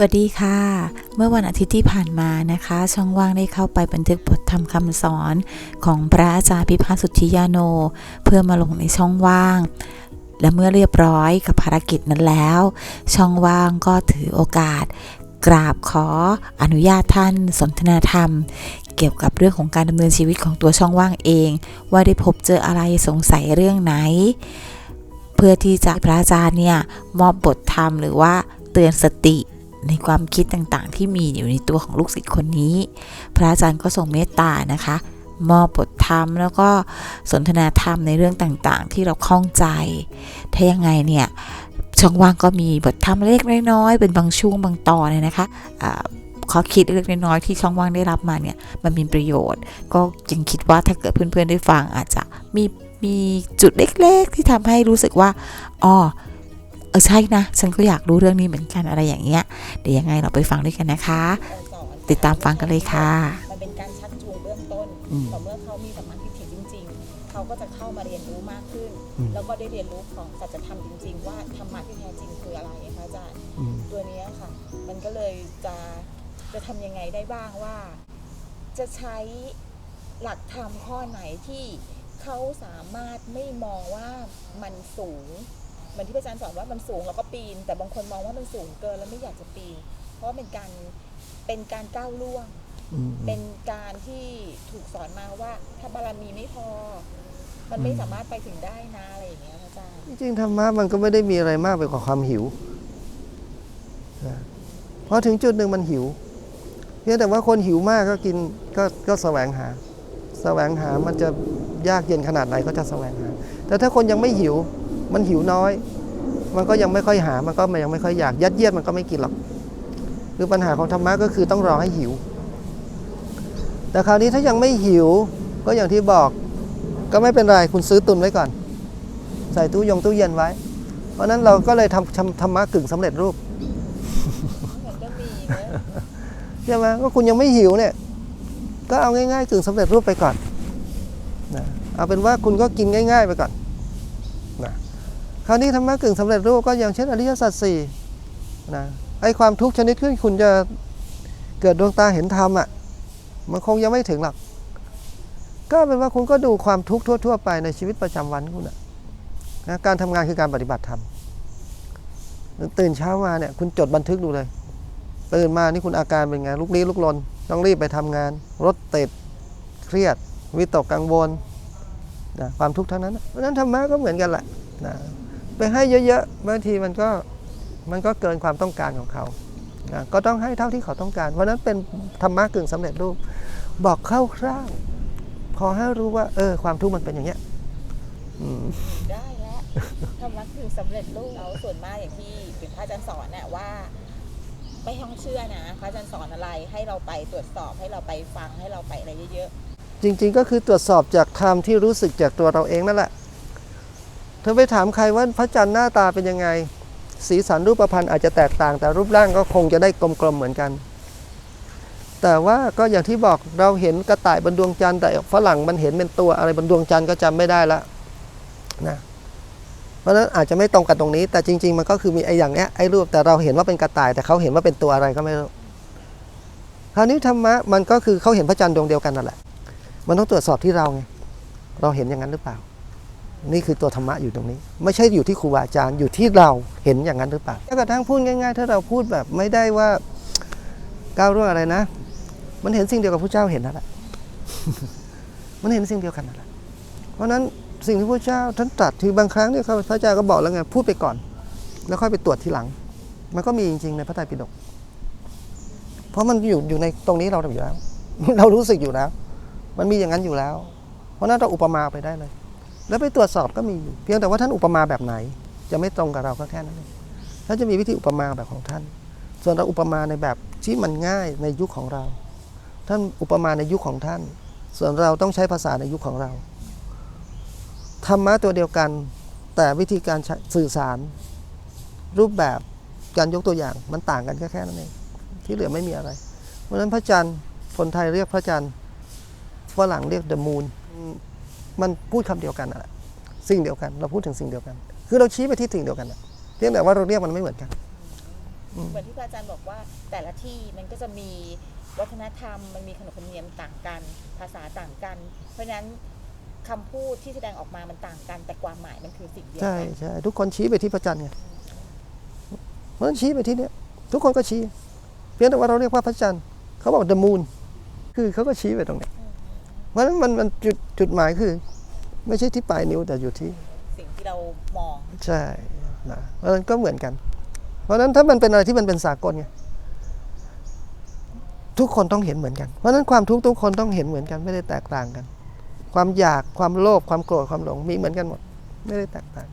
สวัสดีค่ะ เมื่อวันอาทิตย์ที่ผ่านมานะคะ ช่องว่างได้เข้าไปบันทึกบทธรรมคำสอนของพระอาจารย์พิพัฒน์สุทธิยาโน เพื่อมาลงในช่องว่าง และเมื่อเรียบร้อยกับภารกิจนั้นแล้ว ช่องว่างก็ถือโอกาส กราบขออนุญาตท่านสนทนาธรรม เกี่ยวกับเรื่องของการดำเนินชีวิตของตัวช่องว่างเอง ว่าได้พบเจออะไรสงสัยเรื่องไหน เพื่อที่จะพระอาจารย์เนี่ยมอบบทธรรมหรือว่าเตือนสติ ในความคิดต่างๆ ที่มีอยู่ในตัวของลูกศิษย์คนนี้ พระอาจารย์ก็ทรงเมตตานะคะมอบบทธรรม แล้วก็สนทนาธรรมในเรื่องต่างๆ ที่เราคล่องใจ ถ้ายังไงเนี่ยช่องว่างก็มีบทธรรมเล็กน้อยๆเป็นบางช่วงบางตอนเนี่ยนะคะอ่าข้อคิดเล็กน้อยที่ช่องว่างได้รับมาเนี่ยมันมีประโยชน์ ก็ยังคิดว่าถ้าเกิดเพื่อนๆได้ฟังอาจจะมีมีจุดเล็กๆ ที่ทำให้รู้สึกว่าอ๋อ ออใช่นะ ฉันก็อยากรู้เรื่องนี้เหมือนกันอะไรอย่างเงี้ยเดี๋ยวยังไงเราไปฟังด้วยกันนะคะสอนติดตามฟังกันเลยค่ะมันเป็นการชักจูงเบื้องต้นอืมต่อเมื่อเขามีสัมมาทิฏฐิจริง ๆ เขาก็จะเข้ามาเรียนรู้มากขึ้นอืมแล้วก็ได้เรียนรู้ของสัจธรรมจริง ๆ ว่าธรรมะที่แท้จริงคืออะไรนะคะอาจารย์อืมตัวเนี้ยค่ะ มันก็เลยจะจะทำยังไงได้บ้างว่า จะใช้หลักธรรมข้อไหนที่เขาสามารถไม่มองว่ามันสูงเห มือนที่พระอาจารย์สอนว่ามันสูงแล้วก็ปีน แต่บางคนมองว่ามันสูงเกินแล้วไม่อยากจะปีน เพราะว่าเป็นการเป็นการก้าวล่วงอืมเป็นการที่ถูกสอนมาว่า ถ้าบารมีไม่พอ มันไม่อืมสามารถไปถึงได้นะอะไรอย่างเงี้ยพระอาจารย์จริงๆธรรมะมันก็ไม่ได้มีอะไรมากไปกว่าความหิวนะพอถึงจุดหนึ่งมันหิวเพียงแต่ว่าคนหิวมากก็กินก็ก็แสวงหา แสวงหามันจะยากเย็นขนาดไหนก็จะแสวงหา แต่ถ้าคนยังไม่หิว มันหิวน้อย มันก็ยังไม่ค่อยหา มันก็ยังไม่ค่อยอยาก ยัดเยียดมันก็ไม่กินหรอก คือปัญหาของธรรมะก็คือต้องรอให้หิว แต่คราวนี้ถ้ายังไม่หิว ก็อย่างที่บอก ก็ไม่เป็นไรคุณซื้อตุนไว้ก่อน ใส่ตู้ยงตู้เย็นไว้ เพราะนั้นเราก็เลยทำธรรมะกึ่งสำเร็จรูปใช่ไหมก็คุณยังไม่หิวเนี่ย ก็เอาง่ายๆกึ่งสำเร็จรูปไปก่อนนะเอาเป็นว่าคุณก็กินง่าย ๆ ไปก่อน คราวนี้ธรรมะกึ่งสำเร็จรูปก็อย่างเช่นอริยสัจสี่นะไอ้ความทุกข์ชนิดที่คุณจะเกิดดวงตาเห็นธรรมอะมันคงยังไม่ถึงหรอกก็เป็นว่าคุณก็ดูความทุกข์ทั่ว ๆ ไปในชีวิตประจำวันคุณอะนะการทำงานคือการปฏิบัติธรรมตื่นเช้ามาเนี่ยคุณจดบันทึกดูเลย ตื่นมานี่คุณอาการเป็นไงลุกลี้ลุกลนต้องรีบไปทำงาน รถติดเครียด วิตกกังวลนะความทุกข์ทั้งนั้นเพราะฉะนั้นธรรมะก็เหมือนกันแหละนะ ไปให้เยอะๆบางทีมันก็มันก็เกินความต้องการของเขานะก็ต้องให้เท่าที่เขาต้องการเพราะฉะนั้นเป็นธรรมะกึ่งสำเร็จรูป บอกคร่าวๆพอให้รู้ว่า เออ ความทุกข์มันเป็นอย่างเงี้ยอืมได้แล้วทำรักคือสำเร็จรูปแล้วส่วนมากอย่างที่เป็นพระอาจารย์สอนน่ะว่าไม่ต้องเชื่อนะพระอาจารย์สอนอะไรให้เราไปตรวจสอบให้เราไปฟังให้เราไปอะไรเยอะจริง ๆ ก็คือตรวจสอบจากธรรมที่รู้สึกจากตัวเราเองนั่นแหละ เธอไปถามใครว่าพระจันทร์หน้าตาเป็นยังไง สีสันรูปพรรณอาจจะแตกต่าง แต่รูปร่างก็คงจะได้กลมๆเหมือนกัน แต่ว่าก็อย่างที่บอกเราเห็นกระต่ายบนดวงจันทร์แต่ฝรั่งมันเห็นเป็นตัวอะไรบนดวงจันทร์ก็จำไม่ได้ละนะเพราะฉะนั้นอาจจะไม่ตรงกันตรงนี้ แต่จริง ๆ มันก็คือมีไอ้อย่างเนี้ยไอ้รูปแต่เราเห็นว่าเป็นกระต่าย แต่เขาเห็นว่าเป็นตัวอะไรก็ไม่รู้คราวนี้ธรรมะมันก็คือเขาเห็นพระจันทร์ดวงเดียวกันนั่นแหละ มันต้องตรวจสอบที่เราไงเราเห็นอย่างนั้นหรือเปล่า นี่คือตัวธรรมะอยู่ตรงนี้ ไม่ใช่อยู่ที่ครูบาอาจารย์อยู่ที่เราเห็นอย่างนั้นหรือเปล่าแม้กระทั่งพูดง่าย ๆ ถ้าเราพูดแบบไม่ได้ว่าก้าวร่วงอะไรนะ มันเห็นสิ่งเดียวกับพระเจ้าเห็นนั่นแหละมันเห็นสิ่งเดียวกันนั่นแหละเพราะนั้นสิ่งที่พระเจ้าท่านตรัสที่บางครั้งเนี่ยพระเจ้าก็บอกแล้วไงพูดไปก่อน แล้วค่อยไปตรวจทีหลัง มันก็มีจริง ๆ ในพระไตรปิฎกเพราะมันอยู่อยู่ในตรงนี้เราอยู่แล้ว เรารู้สึกอยู่แล้ว มันมีอย่างนั้นอยู่แล้ว เพราะนั้นเราอุปมาไปได้เลย แล้วไปตรวจสอบก็มีอยู่เพียงแต่ว่าท่านอุปมาแบบไหน จะไม่ตรงกับเราก็แค่นั้นเองท่านจะมีวิธีอุปมาแบบของท่าน ส่วนเราอุปมาในแบบที่มันง่ายในยุคของเรา ท่านอุปมาในยุคของท่าน ส่วนเราต้องใช้ภาษาในยุคของเราธรรมะตัวเดียวกัน แต่วิธีการสื่อสาร รูปแบบการยกตัวอย่างมันต่างกันแค่แค่นั้นเองที่เหลือไม่มีอะไร เพราะฉะนั้นพระจันทร์คนไทยเรียกพระจันทร์ฝรั่งเรียก the moon มัน พูดคำเดียวกันนั่นแหละสิ่งเดียวกัน เราพูดถึงสิ่งเดียวกัน คือเราชี้ไปที่สิ่งเดียวกันน่ะเพียงแต่ว่าเราเรียกมันไม่เหมือนกันอืมเหมือนที่พระอาจารย์บอกว่าแต่ละที่มันก็จะมีวัฒนธรรม มันมีขนบธรรมเนียมต่างกัน ภาษาต่างกัน เพราะฉะนั้นคำพูดที่แสดงออกมามันต่างกัน แต่ความหมายมันคือสิ่งเดียวใช่กันใช่ทุกคนชี้ไปที่พระจันทร์ไงเพราะฉะนั้นชี้ไปที่เนี้ยทุกคนก็ชี้ เพียงแต่ว่าเราเรียกว่าพระจันทร์เขาบอก the moon คือเขาก็ชี้ไปตรงเนี้ยเพราะฉะนั้นมันมันจุด จุดหมายคือ ไม่ใช่ที่ปลายนิ้วแต่อยู่ที่สิ่งที่เรามองใช่นะเพราะฉะนั้นก็เหมือนกัน เพราะฉะนั้นถ้ามันเป็นอะไรที่มันเป็นสากลไงทุกคนต้องเห็นเหมือนกัน เพราะฉะนั้นความทุกข์ทุกคนต้องเห็นเหมือนกันไม่ได้แตกต่างกัน ความอยากความโลภความโกรธความหลงมีเหมือนกันหมด ไม่ได้แตกต่าง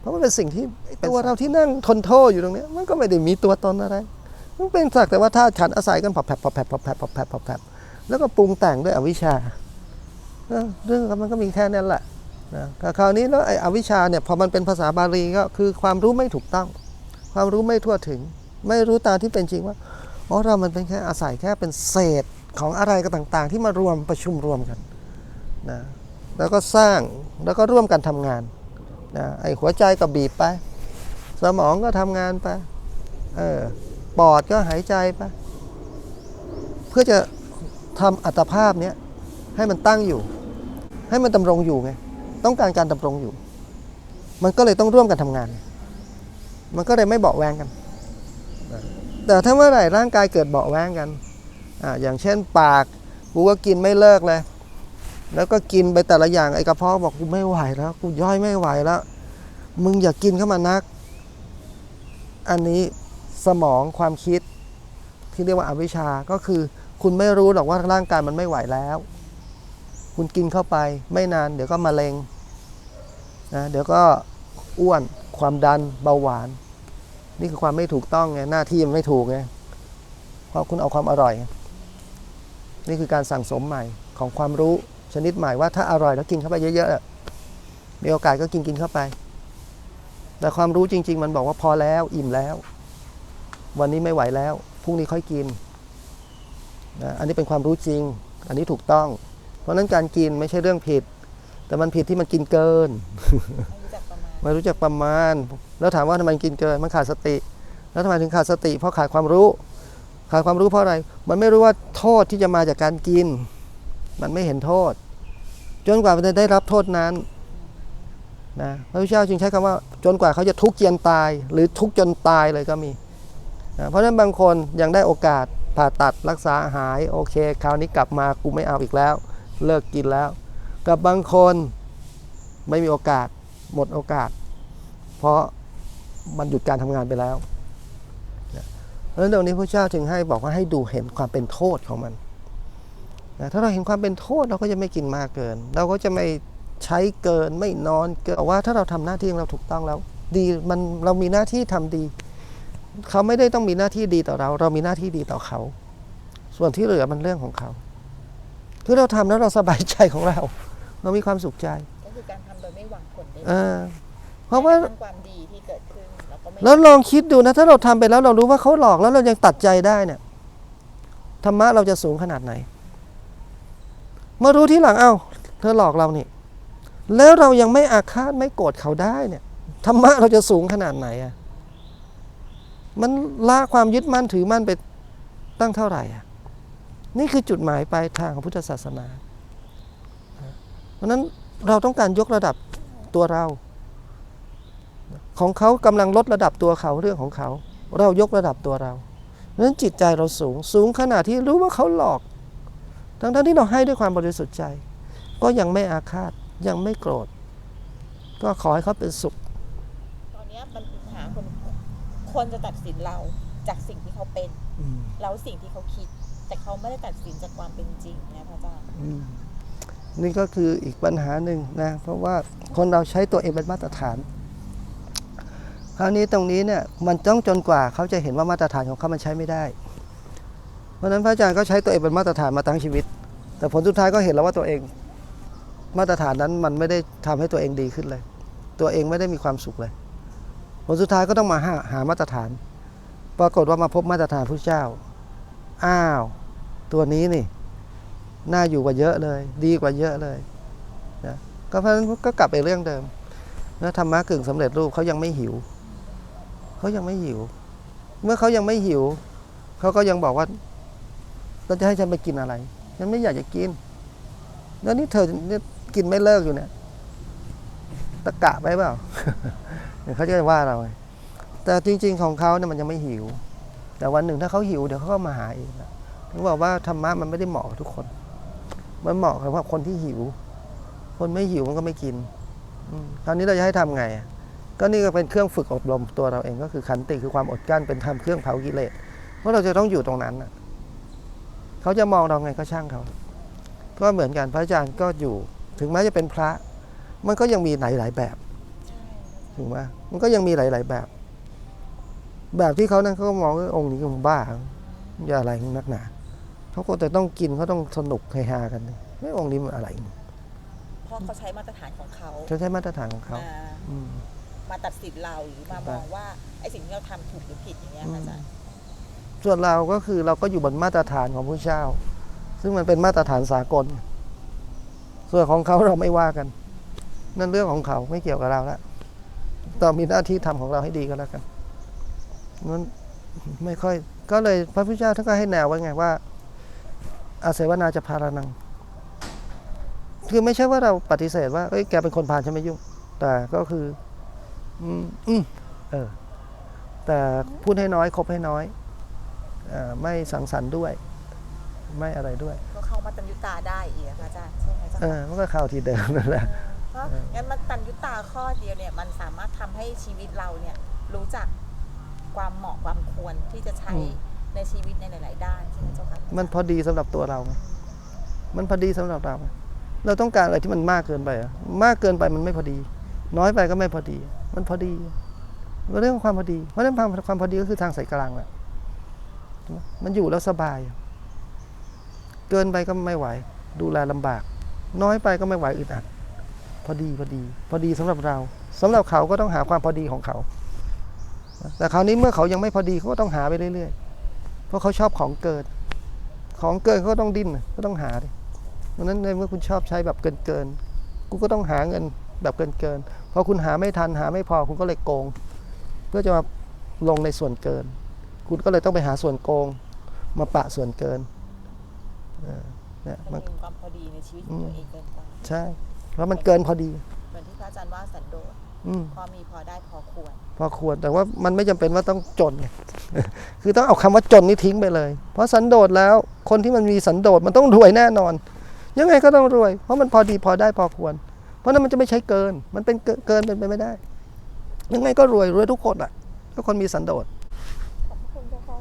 เพราะมันเป็นสิ่งที่ตัวเราที่นั่งทนโทษอยู่ตรงเนี้ยมันก็ไม่ได้มีตัวตนอะไร มันเป็นสักแต่ว่าธาตุขันธ์อาศัยกันผอบแผบผอบแผบผอบแผบผอบแผบผอบแผบแล้วก็ปรุงแต่งด้วยอวิชชา เรื่องมันก็มีแค่นั้นแหละนะแต่คราวนี้แล้วไอ้อวิชชาเนี่ยพอมันเป็นภาษาบาลีก็คือความรู้ไม่ถูกต้อง ความรู้ไม่ทั่วถึง ไม่รู้ตามที่เป็นจริงว่าอ๋อเรามันเป็นแค่อาศัยแค่เป็นเศษของอะไรก็ต่างๆ ที่มารวมประชุมรวมกันนะแล้วก็สร้างแล้วก็ร่วมกันทำงานนะไอ้หัวใจก็บีบไป สมองก็ทำงานไปเออปอดก็หายใจไป เพื่อจะทำอัตภาพเนี้ย ให้มันตั้งอยู่ ให้มันดำรงอยู่ไงต้องการการดำรงอยู่ มันก็เลยต้องร่วมกันทำงาน มันก็เลยไม่เบาแวงกัน แต่ถ้าเมื่อไหร่ร่างกายเกิดเบาแวงกันอ่าอย่างเช่นปากกูก็กินไม่เลิกเลย แล้วก็กินไปแต่ละอย่างไอ้กระเพาะบอกกูไม่ไหวแล้วกูย่อยไม่ไหวแล้ว มึงอย่ากกินเข้ามานัก อันนี้สมองความคิดที่เรียกว่าอาวิชชาก็คือคุณไม่รู้หรอกว่าร่างกายมันไม่ไหวแล้ว คุณกินเข้าไปไม่นานเดี๋ยวก็มะเร็งนะเดี๋ยวก็อ้วนความดันเบาหวาน นี่คือความไม่ถูกต้องไงหน้าที่มันไม่ถูกไงเพราะคุณเอาความอร่อย นี่คือการสั่งสมใหม่ของความรู้ชนิดใหม่ว่าถ้าอร่อยแล้วกินเข้าไปเยอะๆมีโอกาสก็กินกินเข้าไป แต่ความรู้จริง ๆ มันบอกว่าพอแล้วอิ่มแล้ว วันนี้ไม่ไหวแล้วพรุ่งนี้ค่อยกินนะอันนี้เป็นความรู้จริง อันนี้ถูกต้อง เพราะฉะนั้นการกินไม่ใช่เรื่องผิด แต่มันผิดที่มันกินเกินไม่รู้จักประมาณไม่รู้จักประมาณ แล้วถามว่าทำไมกินเกินมันขาดสติ แล้วทำไมถึงขาดสติ เพราะขาดความรู้ขาดความรู้เพราะอะไร มันไม่รู้ว่าโทษที่จะมาจากการกิน มันไม่เห็นโทษ จนกว่ามันจะได้รับโทษนั้นนะพระพุทธเจ้าจึงใช้คำว่า จนกว่าเขาจะทุกข์เจียนตาย หรือทุกข์จนตายเลยก็มีนะเพราะฉะนั้นบางคนยังได้โอกาสผ่าตัดรักษาหายโอเค คราวนี้กลับมากูไม่เอาอีกแล้ว เลิกกินแล้ว กับบางคนไม่มีโอกาสหมดโอกาส เพราะมันหยุดการทำงานไปแล้วเพราะฉะนั้นตรงนี้พระเจ้าจึงให้บอกว่าให้ดูเห็นความเป็นโทษของมันนะถ้าเราเห็นความเป็นโทษเราก็จะไม่กินมากเกิน เราก็จะไม่ใช้เกินไม่นอนเกินแต่ว่าถ้าเราทำหน้าที่ของเราถูกต้องแล้ว ดีมันเรามีหน้าที่ทำดี เขาไม่ได้ต้องมีหน้าที่ดีต่อเรา เรามีหน้าที่ดีต่อเขา ส่วนที่เหลือมันเรื่องของเขา คือเราทำแล้วเราสบายใจของเรา เรามีความสุขใจ ก็คือการทำโดยไม่หวังผลได้เออเพราะว่าแม้กทั่งความดีที่เกิดขึ้นเราก็ไม่แล้วลองคิดดูนะ ถ้าเราทำไปแล้วเรารู้ว่าเขาหลอกแล้วเรายังตัดใจได้เนี่ยธรรมะเราจะสูงขนาดไหน มารู้ที่หลังเอ้า เธอหลอกเรานี่แล้วเรายังไม่อาฆาตไม่โกรธเขาได้เนี่ยธรรมะเราจะสูงขนาดไหนอะมันละความยึดมั่นถือมั่นไปตั้งเท่าไหร่อะ นี่คือจุดหมายปลายทางของพุทธศาสนา เพราะฉะนั้นเราต้องการยกระดับตัวเรา ของเขากำลังลดระดับตัวเขาเรื่องของเขา เรายกระดับตัวเราเพราะฉะนั้นจิตใจเราสูงสูงขนาดที่รู้ว่าเขาหลอกทั้งทั้งๆที่เราให้ด้วยความบริสุทธิ์ใจ ก็ยังไม่อาฆาตยังไม่โกรธ ก็ขอให้เขาเป็นสุข ตอนเนี้ยมันหาคนคนจะตัดสินเราจากสิ่งที่เขาเป็น แล้วสิ่งที่เขาคิด แต่เขาไม่ได้ตัดสินจากความเป็นจริงนะพระอาจารย์นี่ก็คืออีกปัญหาหนึ่งนะ เพราะว่าคนเราใช้ตัวเองเป็นมาตรฐาน คราวนี้ตรงนี้เนี่ยมันต้องจนกว่าเขาจะเห็นว่ามาตรฐานของเขามันใช้ไม่ได้ เพราะนั้นพระอาจารย์ก็ใช้ตัวเองเป็นมาตรฐานมาตั้งชีวิต แต่ผลสุดท้ายก็เห็นแล้วว่าตัวเองมาตรฐานนั้นมันไม่ได้ทำให้ตัวเองดีขึ้นเลย ตัวเองไม่ได้มีความสุขเลย ผลสุดท้ายก็ต้องมาหาหามาตรฐาน ปรากฏว่ามาพบมาตรฐานพระเจ้า อ้าว ตัวนี้นี่ น่าอยู่กว่าเยอะเลย ดีกว่าเยอะเลยนะก็เพราะฉะนั้นก็กลับไปเรื่องเดิมนะธรรมะกึ่งสำเร็จรูปเขายังไม่หิว เขายังไม่หิว เมื่อเขายังไม่หิว เขาก็ยังบอกว่าเราจะให้ฉันไปกินอะไร ฉันไม่อยากจะกิน แล้วนี่เธอเนี่ยกินไม่เลิกอยู่เนี่ย ตะกะไปเปล่าเดี๋ยวเขาจะว่าเราไงแต่จริง ๆ ของเขาเนี่ยมันยังไม่หิว แต่วันหนึ่งถ้าเขาหิวเดี๋ยวเขาก็มาหาเองนะถึงบอกว่าธรรมะมันไม่ได้เหมาะกับทุกคน มันเหมาะกับคนที่หิว คนไม่หิวมันก็ไม่กินอืมคราวนี้เราจะให้ทำไง ก็นี่ก็เป็นเครื่องฝึกอบรมตัวเราเองก็คือขันติคือความอดกลั้นเป็นทำเครื่องเผากิเลสเพราะเราจะต้องอยู่ตรงนั้นเขาจะมองเราไงก็ช่างเขา ก็เหมือนกันพระอาจารย์ก็อยู่ ถึงแม้จะเป็นพระ มันก็ยังมีหลายๆแบบถึงไหมมันก็ยังมีหลายๆแบบ แบบที่เขานั้นเขาก็มองว่าองค์นี้คงบ้าอย่าอะไรนักหนาเขาก็แต่ต้องกินเขาต้องสนุกเฮฮากันไม่องค์นี้มันอะไรเพราะเขาใช้มาตรฐานของเขาเขาใช้มาตรฐานของเขามาอืมมาตัดสินเราหรือมามองว่าไอ้สิ่งที่เราทำถูกหรือผิดอย่างเงี้ยค่ะอาจารย์ส่วนเราก็คือเราก็อยู่บนมาตรฐานของผู้เจ้า ซึ่งมันเป็นมาตรฐานสากล ส่วนของเขาเราไม่ว่ากัน นั่นเรื่องของเขาไม่เกี่ยวกับเราละต่อมีหน้าที่ทำของเราให้ดีก็แล้วกัน นั้นไม่ค่อย ก็เลยพระพุทธเจ้าท่านก็ให้แนวไว้ไงว่า อาเสวนาจะพารานัง คือไม่ใช่ว่าเราปฏิเสธว่าเอ้ยแกเป็นคนพาลฉันไม่ยุ่ง แต่ก็คือ อืมอืมเออ แต่พูดให้น้อยคบให้น้อยเอ่อไม่สังสรรค์ด้วย ไม่อะไรด้วย ก็เข้ามาตัญยุตาได้อีกนะคะอาจารย์ใช่ไหมเจ้าเอค่ะอมันก็เข้าที่เดิมนั่นแหละเพราะงั้นมันตัญยุตาข้อเดียวเนี่ย มันสามารถทำให้ชีวิตเราเนี่ย รู้จัก ความเหมาะความควรที่จะใช้อืมในชีวิตในหลาย ๆ ด้านใช่ไหมเจ้าค่ะมันพอดีสำหรับตัวเราไงมันพอดีสำหรับเราไงเราต้องการอะไรที่มันมากเกินไปอะมากเกินไปมันไม่พอดี น้อยไปก็ไม่พอดี มันพอดีมันเรื่องความพอดี เพราะฉะนั้นความความพอดีก็คือทางสายกลางแหละใช่ไหมมันอยู่แล้วสบาย เกินไปก็ไม่ไหว ดูแลลำบาก น้อยไปก็ไม่ไหวอึดอัดพอดีพอดี พอดีสำหรับเราสำหรับเขาก็ต้องหาความพอดีของเขา แต่คราวนี้เมื่อเขายังไม่พอดีเขาก็ต้องหาไปเรื่อยๆ เพราะเขาชอบของเกิน ของเกินเขาก็ต้องดิ้นก็ต้องหาดิดังนั้นในเมื่อคุณชอบใช้แบบเกินเกินๆกูก็ต้องหาเงินแบบเกินเกินๆพอคุณหาไม่ทันหาไม่พอคุณก็เลยโกง เพื่อจะมาลงในส่วนเกิน คุณก็เลยต้องไปหาส่วนโกง มาปะส่วนเกินเออเนี่ยมัมันนมีความพอดีในชีวิตของตัวเองเกินไปใช่เพราะมันเกินพอดีเหมือนที่พระอาจารย์ว่าสันโดษ อืม พอมีพอได้พอควร พอควรแต่ว่ามันไม่จำเป็นว่าต้องจนไง คือต้องเอาคำว่าจนนี่ทิ้งไปเลย เพราะสันโดษแล้วคนที่มันมีสันโดษมันต้องรวยแน่นอน ยังไงก็ต้องรวย เพราะมันพอดีพอได้พอควร เพราะนั้นมันจะไม่ใช่เกิน มันเป็นเกินเกินเป็นไปไม่ได้ ยังไงก็รวยรวยทุกคนอะทุกคนมีสันโดษ ขอบพระคุณเจ้าค่ะ